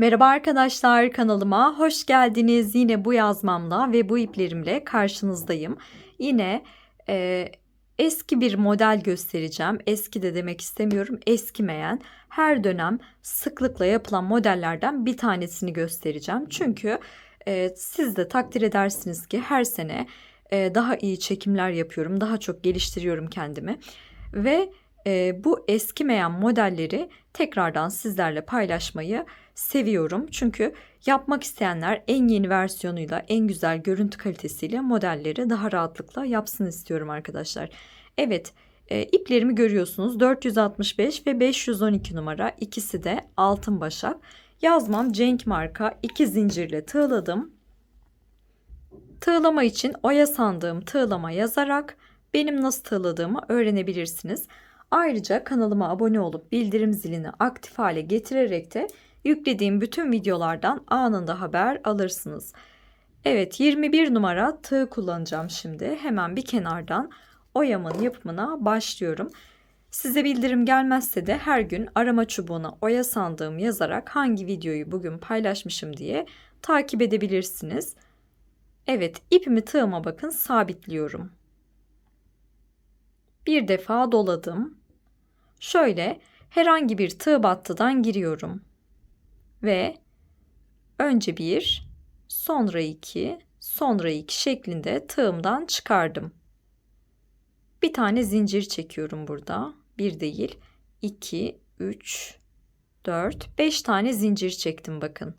Merhaba arkadaşlar kanalıma hoş geldiniz. Yine bu yazmamla ve bu iplerimle karşınızdayım. Yine e, eski bir model göstereceğim. Eski de demek istemiyorum. Eskimeyen her dönem sıklıkla yapılan modellerden bir tanesini göstereceğim. Çünkü e, siz de takdir edersiniz ki her sene e, daha iyi çekimler yapıyorum. Daha çok geliştiriyorum kendimi. Ve e, bu eskimeyen modelleri tekrardan sizlerle paylaşmayı seviyorum. Çünkü yapmak isteyenler en yeni versiyonuyla, en güzel görüntü kalitesiyle modelleri daha rahatlıkla yapsın istiyorum arkadaşlar. Evet, e, iplerimi görüyorsunuz. 465 ve 512 numara ikisi de altın başak. Yazmam Cenk marka iki zincirle tığladım. Tığlama için oya sandığım tığlama yazarak benim nasıl tığladığımı öğrenebilirsiniz. Ayrıca kanalıma abone olup bildirim zilini aktif hale getirerek de yüklediğim bütün videolardan anında haber alırsınız. Evet 21 numara tığ kullanacağım şimdi. Hemen bir kenardan oyamın yapımına başlıyorum. Size bildirim gelmezse de her gün arama çubuğuna oya sandığım yazarak hangi videoyu bugün paylaşmışım diye takip edebilirsiniz. Evet ipimi tığıma bakın sabitliyorum. Bir defa doladım. Şöyle herhangi bir tığ battıdan giriyorum. Ve önce bir, sonra iki, sonra iki şeklinde tığımdan çıkardım. Bir tane zincir çekiyorum burada. Bir değil, iki, üç, dört, beş tane zincir çektim bakın.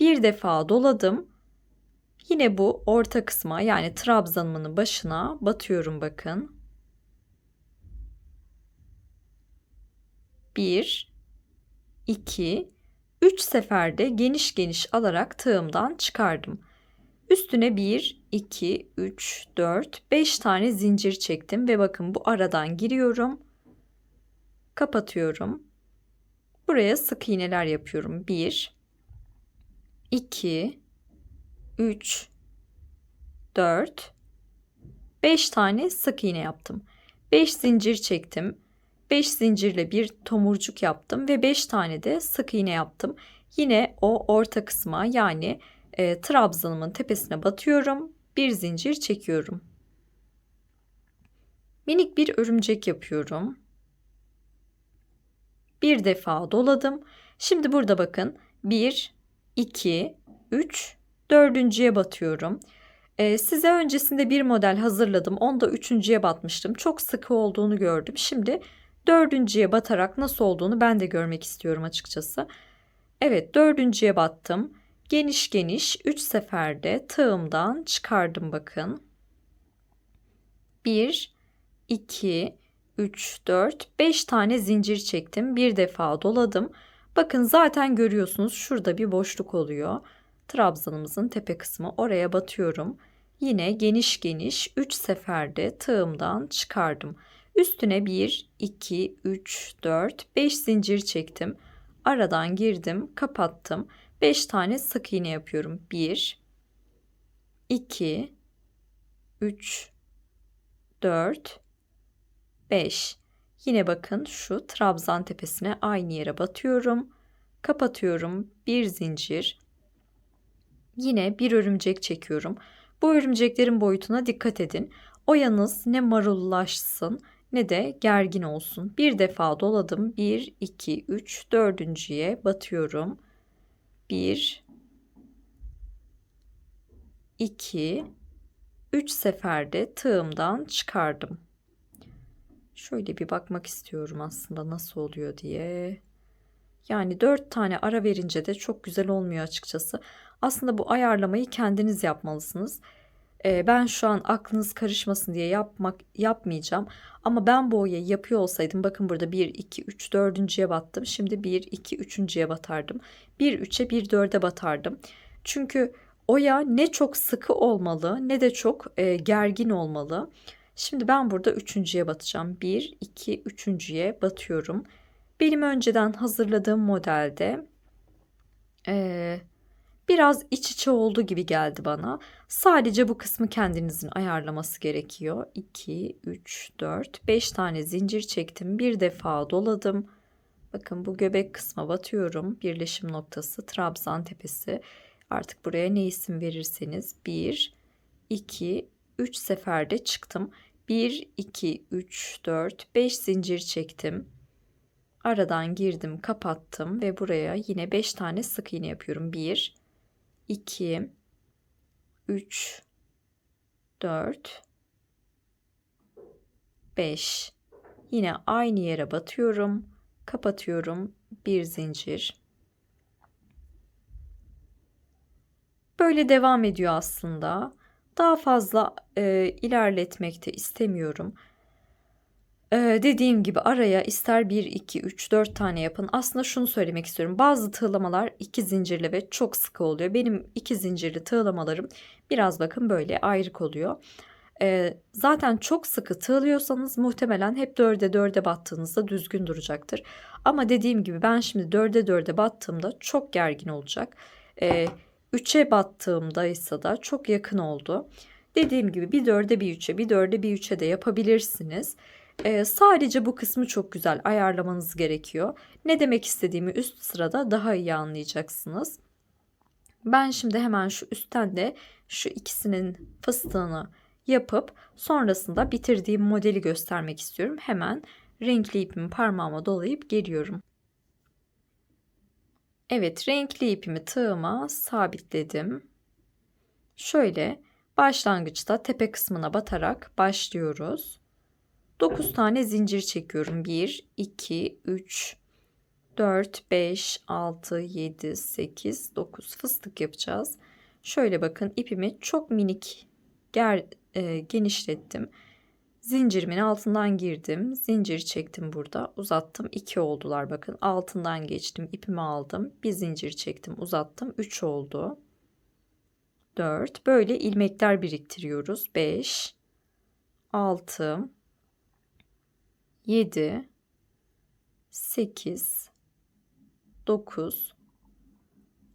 Bir defa doladım. Yine bu orta kısma yani trabzanımın başına batıyorum bakın. 1 2 3 seferde geniş geniş alarak tığımdan çıkardım. Üstüne 1 2 3 4 5 tane zincir çektim ve bakın bu aradan giriyorum. Kapatıyorum. Buraya sık iğneler yapıyorum. 1 2 3 4 5 tane sık iğne yaptım. 5 zincir çektim. 5 zincirle bir tomurcuk yaptım ve 5 tane de sık iğne yaptım. Yine o orta kısma yani e, trabzanımın tepesine batıyorum. Bir zincir çekiyorum. Minik bir örümcek yapıyorum. Bir defa doladım. Şimdi burada bakın 1, 2, 3, dördüncüye batıyorum. Ee, size öncesinde bir model hazırladım. Onda üçüncüye batmıştım. Çok sıkı olduğunu gördüm. Şimdi dördüncüye batarak nasıl olduğunu ben de görmek istiyorum açıkçası. Evet dördüncüye battım. Geniş geniş 3 seferde tığımdan çıkardım bakın. 1, 2, 3, 4, 5 tane zincir çektim. Bir defa doladım. Bakın zaten görüyorsunuz şurada bir boşluk oluyor. Trabzanımızın tepe kısmı oraya batıyorum. Yine geniş geniş 3 seferde tığımdan çıkardım. Üstüne 1, 2, 3, 4, 5 zincir çektim. Aradan girdim, kapattım. 5 tane sık iğne yapıyorum. 1, 2, 3, 4, 5. Yine bakın şu trabzan tepesine aynı yere batıyorum. Kapatıyorum. Bir zincir. Yine bir örümcek çekiyorum. Bu örümceklerin boyutuna dikkat edin. Oyanız ne marullaşsın ne de gergin olsun. Bir defa doladım. 1, 2, 3, dördüncüye batıyorum. 1, 2, 3 seferde tığımdan çıkardım. Şöyle bir bakmak istiyorum aslında nasıl oluyor diye. Yani 4 tane ara verince de çok güzel olmuyor açıkçası. Aslında bu ayarlamayı kendiniz yapmalısınız. Ee, ben şu an aklınız karışmasın diye yapmak yapmayacağım. Ama ben bu oyayı yapıyor olsaydım bakın burada 1, 2, 3, 4.ye battım. Şimdi 1, 2, 3.ye batardım. 1, 3'e 1, 4'e batardım. Çünkü oya ne çok sıkı olmalı ne de çok e, gergin olmalı. Şimdi ben burada üçüncüye batacağım. 1, 2, üçüncüye batıyorum. Benim önceden hazırladığım modelde e, biraz iç içe oldu gibi geldi bana. Sadece bu kısmı kendinizin ayarlaması gerekiyor. 2, 3, 4, 5 tane zincir çektim. Bir defa doladım. Bakın bu göbek kısma batıyorum. Birleşim noktası Trabzan tepesi. Artık buraya ne isim verirseniz 1, 2, 3 seferde çıktım. 1, 2, 3, 4, 5 zincir çektim. Aradan girdim, kapattım ve buraya yine 5 tane sık iğne yapıyorum. 1, 2, 3, 4, 5. Yine aynı yere batıyorum, kapatıyorum. Bir zincir. Böyle devam ediyor aslında. Daha fazla e, ilerletmek de istemiyorum. E, dediğim gibi araya ister 1, 2, 3, 4 tane yapın. Aslında şunu söylemek istiyorum. Bazı tığlamalar iki zincirli ve çok sıkı oluyor. Benim iki zincirli tığlamalarım biraz bakın böyle ayrık oluyor. E, zaten çok sıkı tığlıyorsanız muhtemelen hep dörde dörde battığınızda düzgün duracaktır. Ama dediğim gibi ben şimdi dörde dörde battığımda çok gergin olacak. E, 3'e battığımda ise da çok yakın oldu. Dediğim gibi bir dörde bir üçe bir dörde bir üçe de yapabilirsiniz. Ee, sadece bu kısmı çok güzel ayarlamanız gerekiyor. Ne demek istediğimi üst sırada daha iyi anlayacaksınız. Ben şimdi hemen şu üstten de şu ikisinin fıstığını yapıp sonrasında bitirdiğim modeli göstermek istiyorum. Hemen renkli ipimi parmağıma dolayıp geliyorum. Evet renkli ipimi tığıma sabitledim. Şöyle başlangıçta tepe kısmına batarak başlıyoruz. 9 tane zincir çekiyorum. 1, 2, 3, 4, 5, 6, 7, 8, 9 fıstık yapacağız. Şöyle bakın ipimi çok minik ger, e, genişlettim. Zincirimin altından girdim. Zincir çektim burada. Uzattım. 2 oldular bakın. Altından geçtim. ipimi aldım. Bir zincir çektim. Uzattım. 3 oldu. 4. Böyle ilmekler biriktiriyoruz. 5 6 7 8 9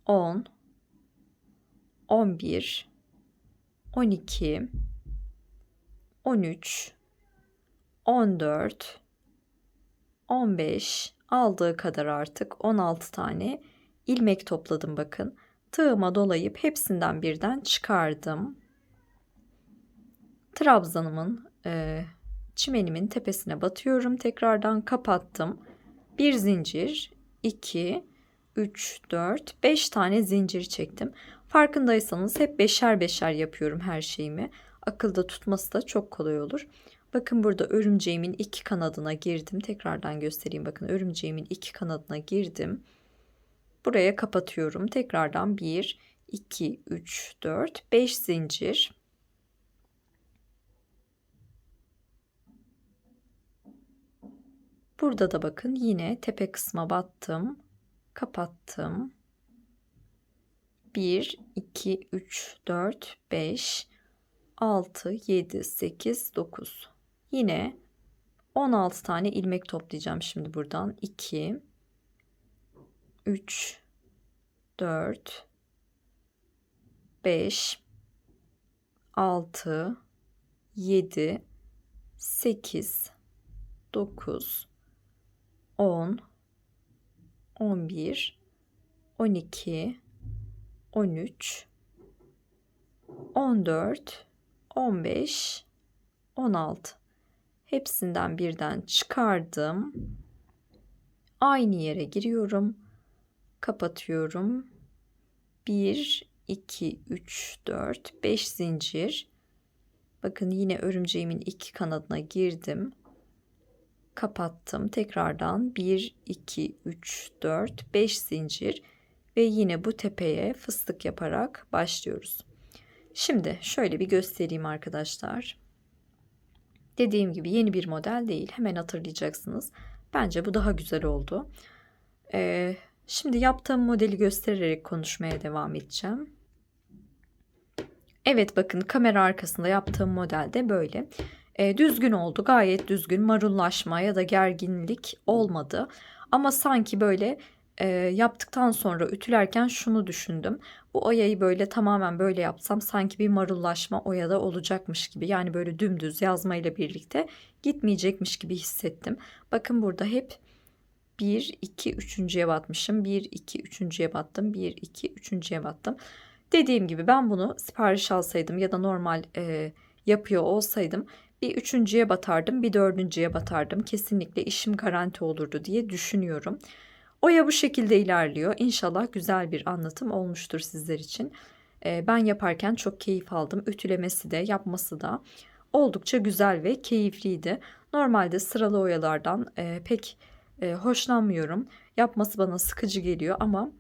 10 11 12 13 14 15 aldığı kadar artık 16 tane ilmek topladım bakın. Tığıma dolayıp hepsinden birden çıkardım. Trabzanımın e, çimenimin tepesine batıyorum. Tekrardan kapattım. Bir zincir, 2, 3, 4, 5 tane zincir çektim. Farkındaysanız hep beşer beşer yapıyorum her şeyimi. Akılda tutması da çok kolay olur. Bakın burada örümceğimin iki kanadına girdim. Tekrardan göstereyim. Bakın örümceğimin iki kanadına girdim. Buraya kapatıyorum. Tekrardan 1, 2, 3, 4, 5 zincir. Burada da bakın yine tepe kısma battım. Kapattım. 1, 2, 3, 4, 5, 6, 7, 8, 9. Yine 16 tane ilmek toplayacağım şimdi buradan. 2 3 4 5 6 7 8 9 10 11 12 13 14 15 16 Hepsinden birden çıkardım. Aynı yere giriyorum. Kapatıyorum. 1, 2, 3, 4, 5 zincir. Bakın yine örümceğimin iki kanadına girdim. Kapattım. Tekrardan 1, 2, 3, 4, 5 zincir ve yine bu tepeye fıstık yaparak başlıyoruz. Şimdi şöyle bir göstereyim arkadaşlar. Dediğim gibi yeni bir model değil. Hemen hatırlayacaksınız. Bence bu daha güzel oldu. Ee, şimdi yaptığım modeli göstererek konuşmaya devam edeceğim. Evet bakın kamera arkasında yaptığım model de böyle. Ee, düzgün oldu. Gayet düzgün. Marullaşma ya da gerginlik olmadı. Ama sanki böyle e, yaptıktan sonra ütülerken şunu düşündüm. Bu oyayı böyle tamamen böyle yapsam sanki bir marullaşma oyada olacakmış gibi. Yani böyle dümdüz yazmayla birlikte gitmeyecekmiş gibi hissettim. Bakın burada hep 1, 2, üçüncüye batmışım. 1, 2, üçüncüye battım. 1, 2, üçüncüye battım. Dediğim gibi ben bunu sipariş alsaydım ya da normal e, yapıyor olsaydım bir üçüncüye batardım, bir dördüncüye batardım. Kesinlikle işim garanti olurdu diye düşünüyorum. Oya bu şekilde ilerliyor. İnşallah güzel bir anlatım olmuştur sizler için. E, ben yaparken çok keyif aldım. Ütülemesi de yapması da oldukça güzel ve keyifliydi. Normalde sıralı oyalardan e, pek e, hoşlanmıyorum. Yapması bana sıkıcı geliyor ama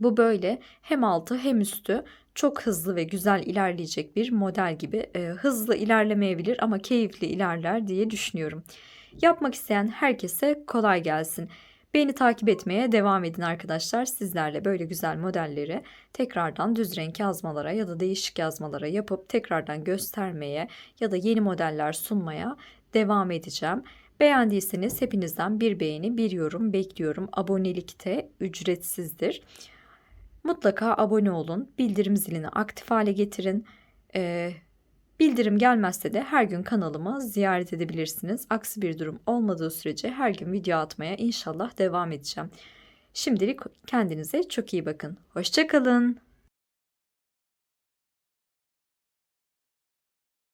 bu böyle hem altı hem üstü çok hızlı ve güzel ilerleyecek bir model gibi. E, hızlı ilerlemeyebilir ama keyifli ilerler diye düşünüyorum. Yapmak isteyen herkese kolay gelsin. Beni takip etmeye devam edin arkadaşlar. Sizlerle böyle güzel modelleri tekrardan düz renk yazmalara ya da değişik yazmalara yapıp tekrardan göstermeye ya da yeni modeller sunmaya devam edeceğim. Beğendiyseniz hepinizden bir beğeni, bir yorum bekliyorum. Abonelik de ücretsizdir. Mutlaka abone olun. Bildirim zilini aktif hale getirin. Ee, bildirim gelmezse de her gün kanalımı ziyaret edebilirsiniz. Aksi bir durum olmadığı sürece her gün video atmaya inşallah devam edeceğim. Şimdilik kendinize çok iyi bakın. Hoşçakalın.